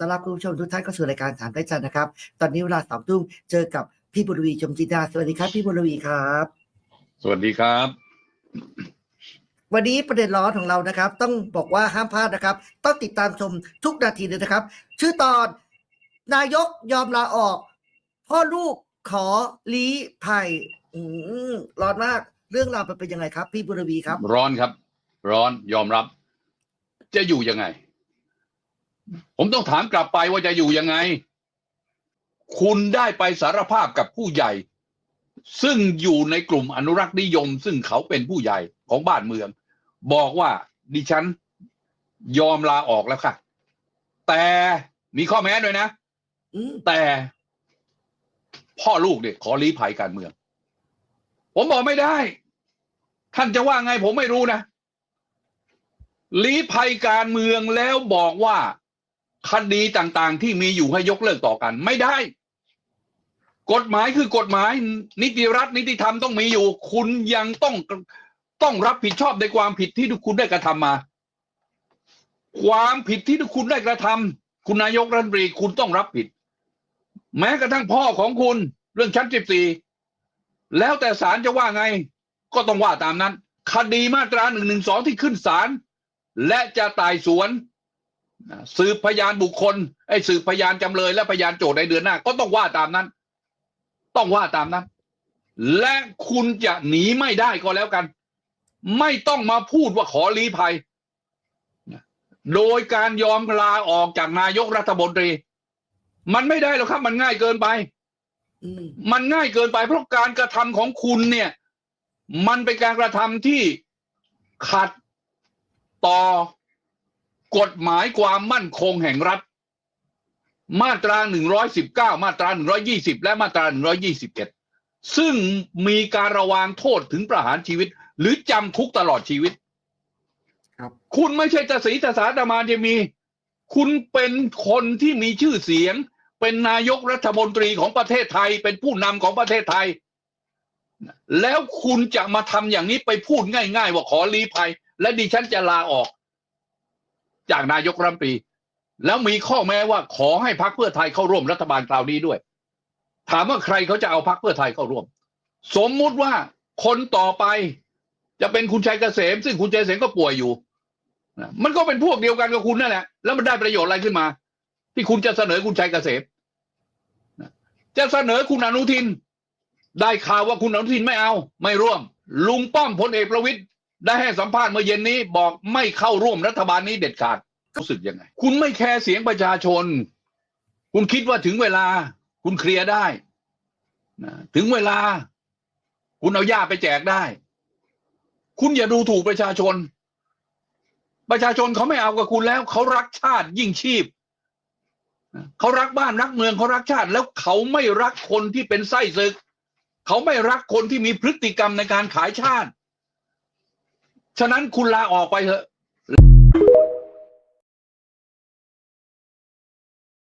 ต้อนรับคุณผู้ชมทุกท่านเข้าสู่รายการถามได้จันนะครับ ตอนนี้เวลาสองทุ่มเจอกับพี่บุรวีชมจินดา สวัสดีครับ พี่บุรวีครับ สวัสดีครับ วันนี้ประเด็นร้อนของเรานะครับ ต้องบอกว่าห้ามพลาดนะครับ ต้องติดตามชมทุกนาทีเลยนะครับ ชื่อตอนนายกยอมลาออก พ่อลูกขอลี้ภัยอืมร้อนมากเรื่องราวมันเป็นยังไงครับ พี่บุรวีครับ ร้อนครับ ร้อนยอมรับ จะอยู่ยังไง ผมต้องถามกลับไปว่าจะอยู่ยังไง คุณได้ไปสารภาพกับผู้ใหญ่ ซึ่งอยู่ในกลุ่มอนุรักษ์นิยม ซึ่งเขาเป็นผู้ใหญ่ของบ้านเมือง บอกว่าดิฉันยอมลาออกแล้วค่ะ แต่มีข้อแม้ด้วยนะอืมแต่พ่อลูกเนี่ยขอลี้ภัยการเมือง ผมบอกไม่ได้ ท่านจะว่าไงผมไม่รู้นะลี้ภัยการเมืองแล้วบอกว่า คดีต่างๆ ที่มีอยู่ให้ยกเลิกต่อกัน ไม่ได้ กฎหมายคือกฎหมาย นิติรัฐนิติธรรมต้องมีอยู่ คุณยังต้องต้องรับผิดชอบในความผิดที่ทุกคุณได้กระทำมา ความผิดที่ทุกคุณได้กระทำคุณนายกรัฐมนตรีคุณต้องรับผิด แม้กระทั่งพ่อของคุณเรื่องชั้นสิบสี่แล้วแต่ศาลจะว่าไง ก็ต้องว่าตามนั้น คดีมาตราหนึ่งหนึ่งสองที่ขึ้นศาลและจะไต่สวน สืบพยานบุคคลไอ้สืบพยานจำเลย และพยานโจทย์ในเดือนหน้า ก็ต้องว่าตามนั้น ต้องว่าตามนั้น และคุณจะหนีไม่ได้ก็แล้วกัน ไม่ต้องมาพูดว่าขอลี้ภัย โดยการยอมลาออกจากนายกรัฐมนตรี มันไม่ได้หรอกครับ มันง่ายเกินไปอืมมันง่ายเกินไป เพราะการกระทำของคุณเนี่ย มันเป็นการกระทำที่ขัดต่อ กฎหมายความมั่นคงแห่งรัฐ มาตรา 119 มาตรา 120 และมาตรา 121 ซึ่งมีการระวางโทษถึงประหารชีวิต หรือจำคุกตลอดชีวิต ครับ คุณไม่ใช่ตาสีตาสาตามาจะมี คุณเป็นคนที่มีชื่อเสียง เป็นนายกรัฐมนตรีของประเทศไทย เป็นผู้นำของประเทศไทย แล้วคุณจะมาทำอย่างนี้ไปพูดง่าย ๆ ว่าขอรีภัย และดิฉันจะลาออก จากนายกรัฐมนตรี แล้วมีข้อแม้ว่าขอให้พรรคเพื่อไทยเข้าร่วมรัฐบาลคราวนี้ด้วย ถามว่าใครเขาจะเอาพรรคเพื่อไทยเข้าร่วม สมมุติว่าคนต่อไปจะเป็นคุณชัยเกษม ซึ่งคุณชัยเกษมก็ป่วยอยู่มันก็เป็นพวกเดียวกันกับคุณนั่นแหละแล้วมันได้ประโยชน์อะไรขึ้นมา ที่คุณจะเสนอคุณชัยเกษมจะเสนอคุณอนุทิน ได้ข่าวว่าคุณอนุทินไม่เอา ไม่ร่วม ลุงป้อมพลเอกประวิตย ได้ให้สัมภาษณ์เมื่อเย็นนี้บอกไม่เข้าร่วมรัฐบาลนี้เด็ดขาดรู้สึกยังไง คุณไม่แคร์เสียงประชาชน คุณคิดว่าถึงเวลา คุณเคลียร์ได้นะถึงเวลา คุณเอายาไปแจกได้ คุณอย่าดูถูกประชาชน ประชาชนเขาไม่เอากับคุณแล้ว เขารักชาติยิ่งชีพเขารักบ้านรักเมืองเขารักชาติ แล้วเขาไม่รักคนที่เป็นไส้ศึก เขาไม่รักคนที่มีพฤติกรรมในการขายชาติ ฉะนั้นคุณลาออกไปเถอะ